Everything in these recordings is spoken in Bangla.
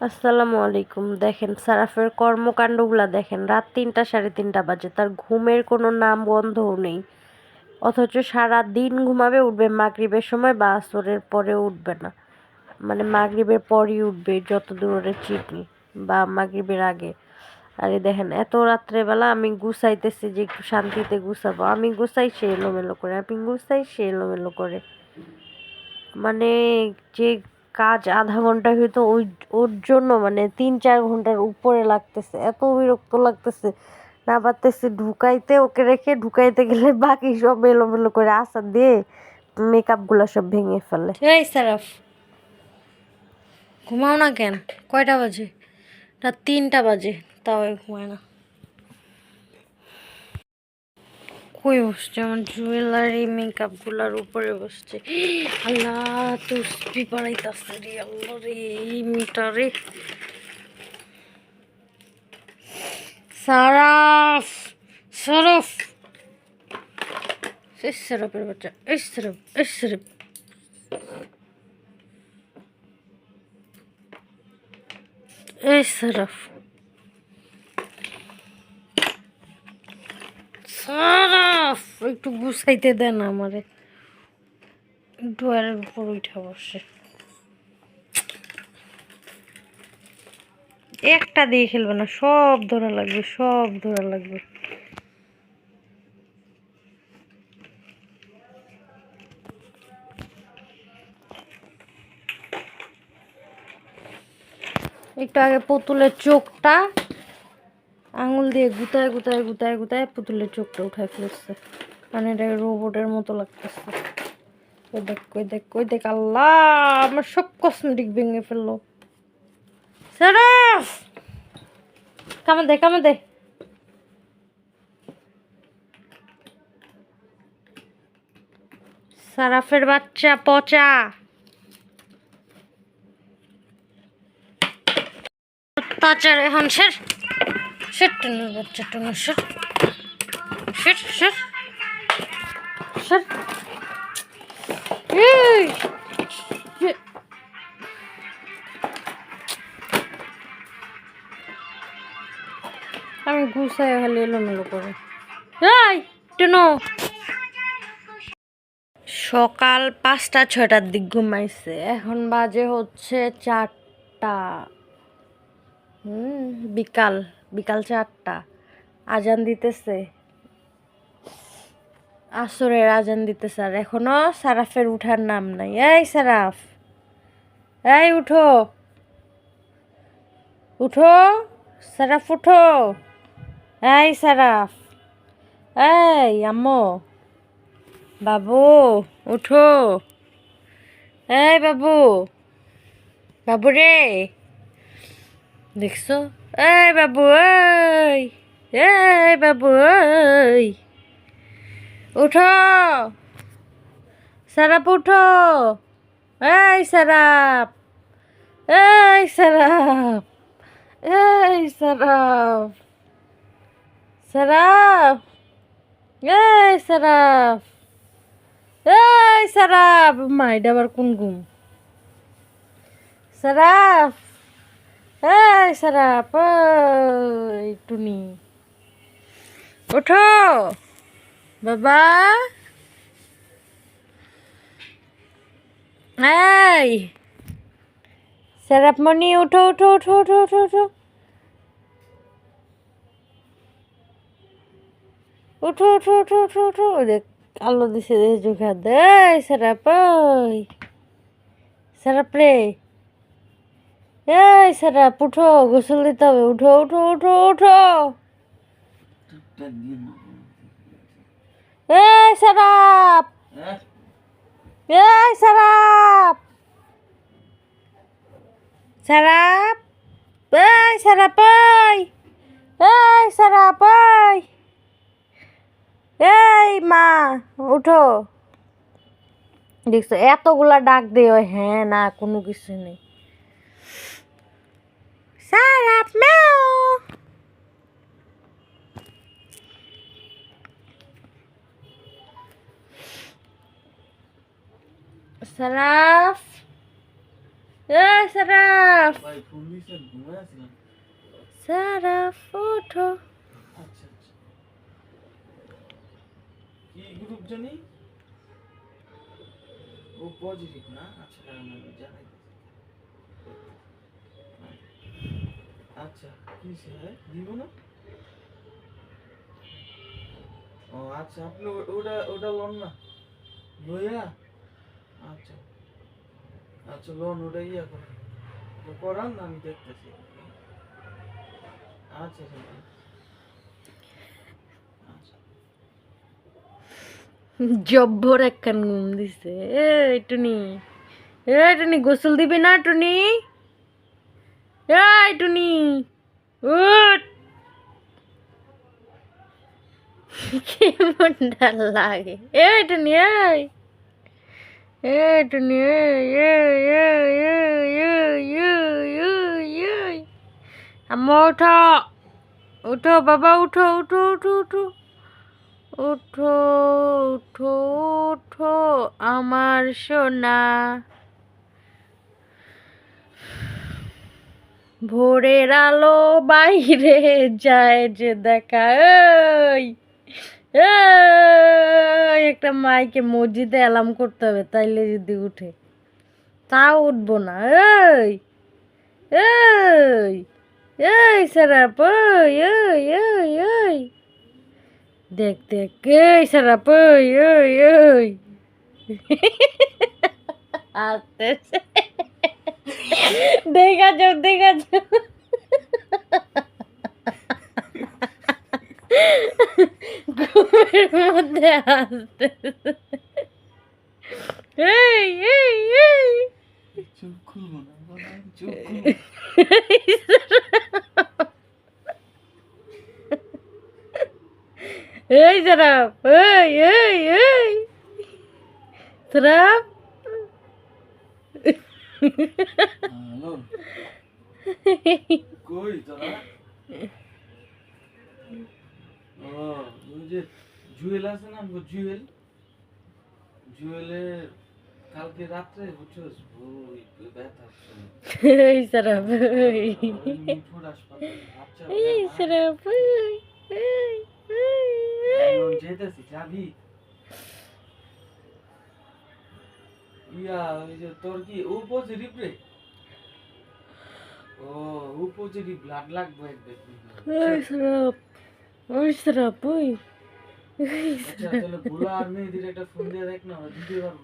আসসালামু আলাইকুম। দেখেন, সারাফের কর্মকাণ্ডগুলা দেখেন, রাত তিনটা সাড়ে তিনটা বাজে, তার ঘুমের কোনো নাম গন্ধও নেই। অথচ সারা দিন ঘুমাবে, উঠবে, মাগরিবের সময় বা আসরের পরে উঠবে না। মানে মাগরিবের পরই উঠবে, যত দূরে চিনি বা মাগরিবের আগে। আরে দেখেন, এত রাত্রেবেলা আমি গুছাইতেছি যে একটু শান্তিতে গুছাবো। আমি গুছাই সে এলোমেলো করে, আমি গুছাই সে এলোমেলো করে। মানে যে কাজ আধা ঘণ্টা হয়তো ওই, ওর জন্য মানে তিন চার ঘণ্টার উপরে লাগতেছে। এত বিরক্ত লাগতেছে। না পারতেছি ঢুকাইতে, ওকে রেখে ঢুকাইতে গেলে বাকি সব এলোমেলো করে আসা দিয়ে মেকআপগুলো সব ভেঙে ফেলে। সারাফ, ঘুমাও না কেন? কয়টা বাজে? রাত তিনটা বাজে, তাও ঘুমায় না। কই বসছে আমার জুয়েলারি মেকআপগুলোর উপরে বসছে আল্লাহ তো পিপাড়াইতাছে রে আল্লাহ রে এই মিটারে সারাফ সরফ এই সরফের বাচ্চা এই সরফ এই সরফ এই সরফ সরফ, একটু গুছাইতে দেন আমারে। ডোয়ারের উপর উঠে বসে। একটা দিয়ে খেলবে না, সব ধরা লাগবে, সব ধরা লাগবে। একটু আগে পুতুলের চোখটা আঙুল দিয়ে গুতায় গুতায় গুতায় গুতায় পুতুলের চোখটা উঠায় ফেলছে। মানে এটা রোবটের মতো লাগতেছে। কই দেখ কই দেখ কই দেখ, আল্লাহ, আমার সব কসমেটিক ভেঙে ফেলল। কামে দে কামে দে। সারাফের বাচ্চা পচা। অত্যাচার এখন সের সের টুনুর বাচ্চা টুনু সের সের সের সের আমি গুছাই খালি এলোমেলো করে। এই, টুনু। সকাল পাঁচটা, ছয়টার দিক ঘুমাইছে। এখন বাজে হচ্ছে চারটা। হুম, বিকাল। বিকাল চারটা। আজান দিতেছে। আসরের আজান দিতেছে আর এখনও সারাফের উঠার নাম নাই। এই সারাফ, এই উঠো। উঠো, সারাফ উঠো। এই সারাফ, এই আম্মু। বাবু, উঠো। এই বাবু বাবু রে। দেখছ? এই বাবু এই এই বাবু এই উঠো সারাপ উঠো এই সারাপ এই সারাপ এই সারাপ সারাপ এই সারাপ এই সারাপ মা এটা আবার কোন ঘুম সারাপ এই সারা টুনি ওঠো। বাবা। এই। সারাপমণি, ওঠো উঠো উঠো ওঠো ওঠো ওঠো। উঠো উঠো উঠো উঠো উঠো দেখ আলো দিছে দেখে চোখে দেয় সারাপ সারাপ রে। এই সারাপ উঠো গোসল দিতে হবে। উঠো উঠো উঠো উঠো। এই সারাপ। এই সারাপ। সারাপ। এই সারাপ, এই। এই সারাপ, এই। এই মা, উঠো। দেখছ, এতগুলা ডাক দিও হ্যাঁ না, কোনো কিছু নেই। Sarap meow. Saraf. Eh, Saraf. Saraf, ওঠো কি গ্রুপ জানি ও পজিটিভ না আচ্ছা আমি জানাই আচ্ছা কি সে দিব না? ও আচ্ছা আপনি ওটা ওটা না। আচ্ছা। আচ্ছা করেন। আমি দেখতেছি। আচ্ছা আচ্ছা। জব্বর একখান ঘুম দিছে। এই টুনি। এই টুনি, গোসল দিবি না, টুনি? এই, টুনি, উঠ। কেমন ডাল লাগে। এই, টুনি, এই। এই, টুনি, এই এই উঠো, বাবা, উঠো উঠো উঠো উঠো। উঠো উঠো উঠো, আমার সোনা। ভোরের আলো বাইরে যায় যে দেখা। এই, একটা মাইকে মসজিদে অ্যালার্ম করতে হবে তাইলে যদি উঠে। তা উঠবো না এই এই এই সারাপ এই এই দেখ দেখ এই সারাপ এই এই এই। আসতেছে। দেখা যাও দেখা যাও ঘুমের মধ্যে আসতেছে এই এই এই। চোখ খুলবো না চোখ এই। এই এই কই তোরা ওই যে জুয়েল আছে না জুয়েল জুয়েলের কালকে রাত্রে বুঝছস ওই ব্যথা। এই। ওই মিঠুর হাসপাতালে বাচ্চা এই বাবা, সারাপ এই এই এই এখন যেতেছি যাবি ইয়া ওই যে তোর কি রে? ও ব্লাড লাগবে ওই সারাপ ওই। আচ্ছা তাহলে বুড়া আর মেয়েদের একটা ফোন দিয়ে দেখ না দিতে পারব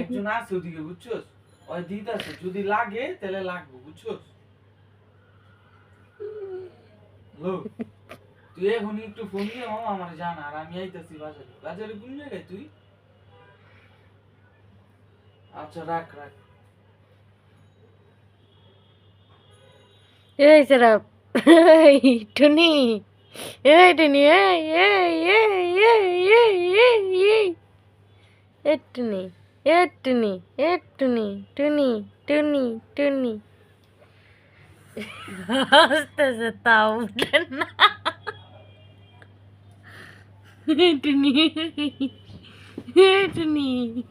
একজন আছে ওদিকে বুঝছস? ওই আছে যদি লাগে তাহলে লাগবে বুঝছস? হ্যালো? তুই এখন একটু ফোন দিয়ে মামা আমার জানা আর আমি আইতাছি বাজারে। বাজারে কোন জায়গায় তুই? আচ্ছা রাখ রাখ। এই সারাপ এই টুনি এই টুনি, এই এই এই এই এই এই এই এই টুনি এ টুনি টুনি তাও উঠে না। টুনি টুনি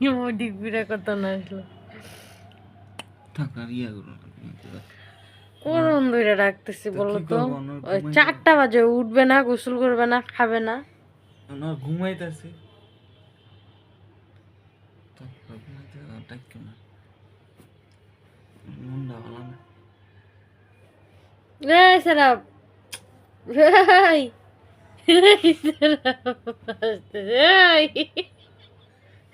ও ডিগ্বিরা কত না আসলো। করুন দুইটা ডাকতেছি বলো তো। চারটা বাজে উঠবে না গোসল করবে না খাবে না। ঘুমাইতেছে। Sarap Hey! Hey, Sarah! Hey!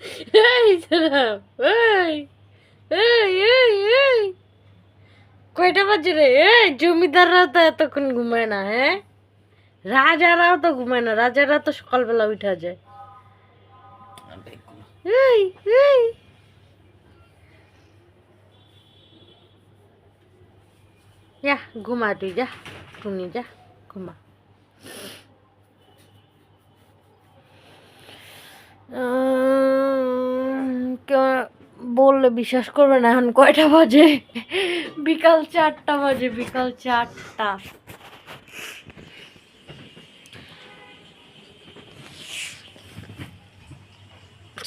এই সারাপ এই এই এই কয়টা বাজে রে? এই, জমিদাররাও তো এতক্ষণ ঘুমায় না হ্যাঁ? রাজারাও তো ঘুমায় না, রাজারা তো সকালবেলা উঠা যায়। এই এই। যা, ঘুমা তুই, যা, টুনি, যা, ঘুমা। কেউ বললে বিশ্বাস করবে না, এখন কয়টা বাজে? বিকাল চারটা বাজে, বিকাল চারটা।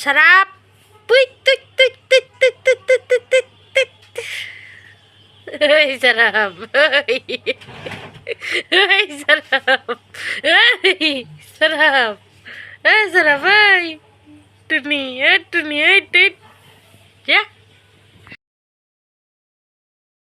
সারাপ তুই তুই তুই তুই তুই এই টুনি টুনি কে